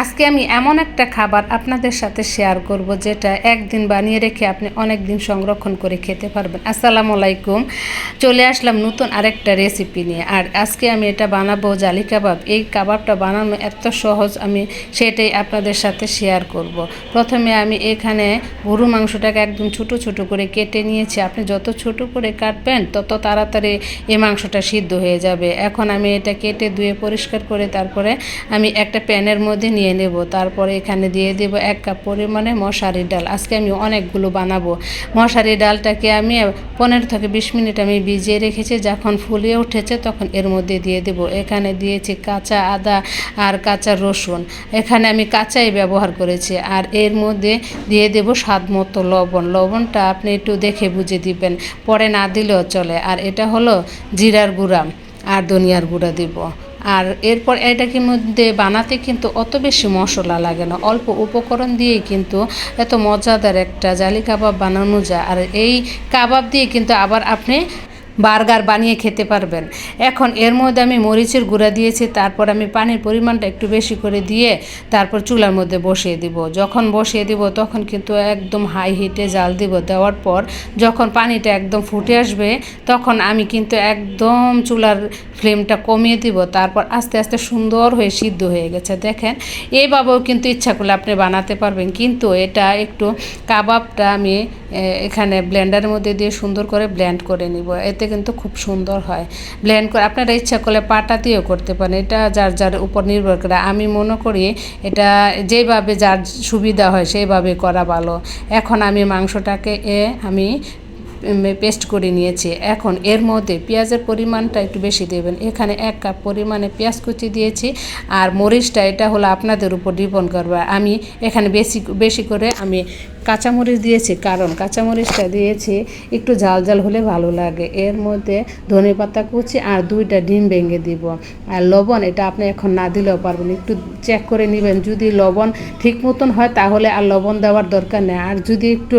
আজকে আমি এমন একটা খাবার আপনাদের সাথে শেয়ার করব যেটা একদিন বানিয়ে রেখে আপনি অনেক দিন সংরক্ষণ করে খেতে পারবেন। আসসালামু আলাইকুম। চলে আসলাম নতুন আরেকটা রেসিপি নিয়ে। আর আজকে আমি এটা বানাবো জালি কাবাব। এই কাবাবটা বানানো এত সহজ, আমি সেটাই আপনাদের সাথে শেয়ার করব। প্রথমে আমি এখানে গরু মাংসটাকে একদম ছোট ছোট করে কেটে নিয়েছি। আপনি যত ছোট করে কাটবেন, তত তাড়াতাড়ি এই মাংসটা সিদ্ধ হয়ে যাবে। এখন আমি এটা কেটে ধুয়ে পরিষ্কার করে তারপরে আমি একটা প্যানের মধ্যে নিয়ে নেব। তারপরে এখানে দিয়ে দেব এক কাপ পরিমাণে মশারির ডাল। আজকে আমি অনেকগুলো বানাবো। মশারি ডালটাকে আমি পনেরো থেকে বিশ মিনিট আমি ভিজিয়ে রেখেছি। যখন ফুলিয়ে উঠেছে তখন এর মধ্যে দিয়ে দেব। এখানে দিয়েছি কাঁচা আদা আর কাঁচা রসুন। এখানে আমি কাঁচাই ব্যবহার করেছি। আর এর মধ্যে দিয়ে দেব স্বাদ মতো লবণ। লবণটা আপনি একটু দেখে বুঝে দিবেন। পরে না দিলেও চলে। আর এটা হলো জিরার গুঁড়া। আর ধনিয়ার গুঁড়া দিব। আর এরপর এটাকে মধ্যে বানাতে কিন্তু অত বেশি মশলা লাগে না। অল্প উপকরণ দিয়েই কিন্তু এত মজাদার একটা জালি কাবাব বানানো যায়। আর এই কাবাব দিয়ে কিন্তু আবার আপনি বার্গার বানিয়ে খেতে পারবেন। এখন এর মধ্যে আমি মরিচের গুঁড়া দিয়েছি, তারপর আমি পানির পরিমাণটা একটু বেশি করে দিয়ে তারপর চুলার মধ্যে বসিয়ে দিব। যখন বসিয়ে দিব, তখন কিন্তু একদম হাই হিটে জাল দিব দেওয়ার পর, যখন পানিটা একদম ফুটে আসবে, তখন আমি কিন্তু একদম চুলার ফ্লেমটা কমিয়ে দিব, তারপর আস্তে আস্তে সুন্দর হয়ে সিদ্ধ হয়ে গেছে। দেখেন এইভাবেও কিন্তু ইচ্ছা করলে আপনি বানাতে পারবেন, কিন্তু এটা একটু কাবাবটা আমি এখানে ব্লেন্ডারের মধ্যে দিয়ে সুন্দর করে ব্লেন্ড করে নিব। এতে কিন্তু খুব সুন্দর হয়। ব্লেন্ড করে আপনারা ইচ্ছা করলে পাটা দিয়েও করতে পারেন। এটা যার যার উপর নির্ভর করে। আমি মনে করি এটা যেভাবে যার সুবিধা হয় সেইভাবে করা ভালো। এখন আমি মাংসটাকে এ আমি পেস্ট করে নিয়েছি। এখন এর মধ্যে পেঁয়াজের পরিমাণটা একটু বেশি দেবেন। এখানে এক কাপ পরিমাণে পেঁয়াজ কুচি দিয়েছি। আর মরিচটা, এটা হলো আপনাদের উপর ডিপেন্ড করবে। আমি এখানে বেশি বেশি করে আমি কাঁচামরিচ দিয়েছি, কারণ কাঁচামরিচটা দিয়েছি, একটু ঝাল ঝাল হলে ভালো লাগে। এর মধ্যে ধনে পাতা কুচি আর দুইটা ডিম ভেঙে দিব। আর লবণ, এটা আপনি এখন না দিলেও পারবেন, একটু চেক করে নেবেন। যদি লবণ ঠিক মতন হয়, তাহলে আর লবণ দেওয়ার দরকার নেই। আর যদি একটু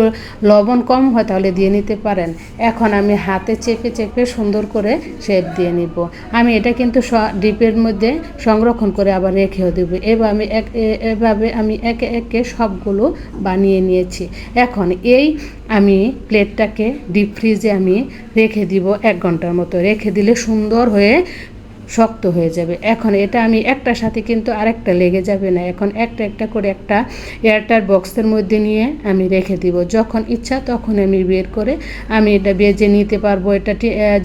লবণ কম হয়, তাহলে দিয়ে নিতে পারেন। এখন আমি হাতে চেপে চেপে সুন্দর করে শেপ দিয়ে নিব। আমি এটা কিন্তু ডিপের মধ্যে সংরক্ষণ করে আবার রেখেও দেবো। এবার আমি এক এভাবে আমি একে একে সবগুলো বানিয়ে নিয়েছি। দিচ্ছি। এখন এই আমি প্লেটটাকে ডিপ ফ্রিজে আমি রেখে দিব এক ঘণ্টার মতো। রেখে দিলে সুন্দর হয়ে শক্ত হয়ে যাবে। এখন এটা আমি একটার সাথে কিন্তু আরেকটা লেগে যাবে না। এখন একটা একটা করে একটা এয়ারটার বক্সের মধ্যে নিয়ে আমি রেখে দিব। যখন ইচ্ছা তখন আমি বের করে আমি এটা বেজে নিতে পারব। এটা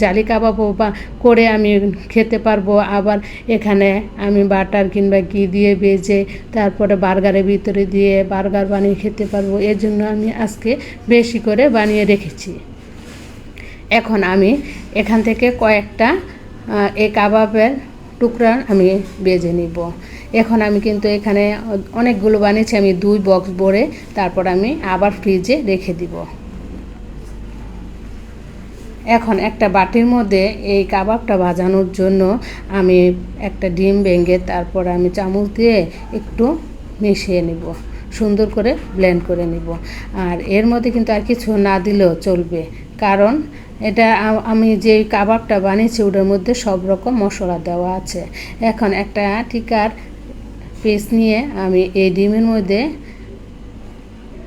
জালি কাবাবও বা করে আমি খেতে পারব। আবার এখানে আমি বাটার কিংবা ঘি দিয়ে বেজে তারপরে বার্গারের ভিতরে দিয়ে বার্গার বানিয়ে খেতে পারব। এর জন্য আমি আজকে বেশি করে বানিয়ে রেখেছি। এখন আমি এখান থেকে কয়েকটা এই কাবাবের টুকরা আমি বেজে নিব। এখন আমি কিন্তু এখানে অনেকগুলো বানিয়েছি, আমি দুই বক্স ভরে তারপর আমি আবার ফ্রিজে রেখে দিব। এখন একটা বাটির মধ্যে এই কাবাবটা ভাজানোর জন্য আমি একটা ডিম ভেঙে তারপর আমি চামচ দিয়ে একটু মিশিয়ে নিব, সুন্দর করে ব্লেন্ড করে নিব। আর এর মধ্যে কিন্তু আর কিছু না দিলেও চলবে, কারণ এটা আমি যে কাবাবটা বানিয়েছি ওটার মধ্যে সব রকম মশলা দেওয়া আছে। এখন একটা টিকার পিস নিয়ে আমি এই ডিমের মধ্যে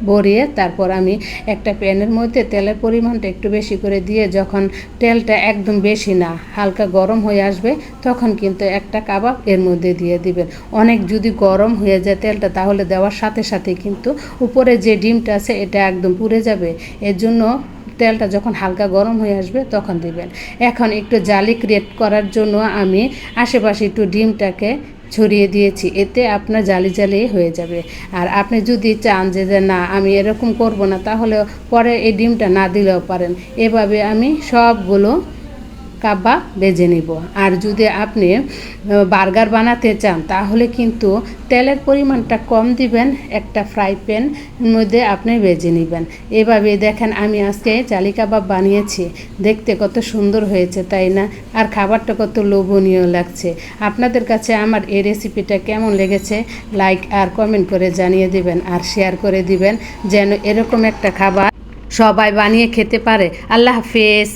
ভরিয়ে তারপর আমি একটা প্যানের মধ্যে তেলের পরিমাণটা একটু বেশি করে দিয়ে যখন তেলটা একদম বেশি না, হালকা গরম হয়ে আসবে, তখন কিন্তু একটা কাবাব এর মধ্যে দিয়ে দিবেন। অনেক যদি গরম হয়ে যায় তেলটা, তাহলে দেওয়ার সাথে সাথে কিন্তু উপরে যে ডিমটা আছে, এটা একদম পুড়ে যাবে। এর জন্য তেলটা যখন হালকা গরম হয়ে আসবে তখন দিবেন। এখন একটু জালি ক্রিয়েট করার জন্য আমি আশেপাশে একটু ডিমটাকে ছড়িয়ে দিয়েছি, এতে আপনার জালি জালি হয়ে যাবে। আর আপনি যদি চান যে না, আমি এরকম করব না, তাহলে পরে এই ডিমটা না দিলেও পারেন। এভাবে আমি সবগুলো কাব্বা বেজে নিব। আর যদি আপনি বার্গার বানাতে চান, তাহলে কিন্তু তেলের পরিমাণটা কম দিবেন, একটা ফ্রাই প্যান মধ্যে আপনি বেজে নেবেন। এভাবে দেখেন, আমি আজকে চালি কাবাব বানিয়েছি, দেখতে কত সুন্দর হয়েছে, তাই না? আর খাবারটা কত লোভনীয় লাগছে। আপনাদের কাছে আমার এই রেসিপিটা কেমন লেগেছে, লাইক আর কমেন্ট করে জানিয়ে দিবেন আর শেয়ার করে দিবেন, যেন এরকম একটা খাবার সবাই বানিয়ে খেতে পারে। আল্লাহ হাফেজ।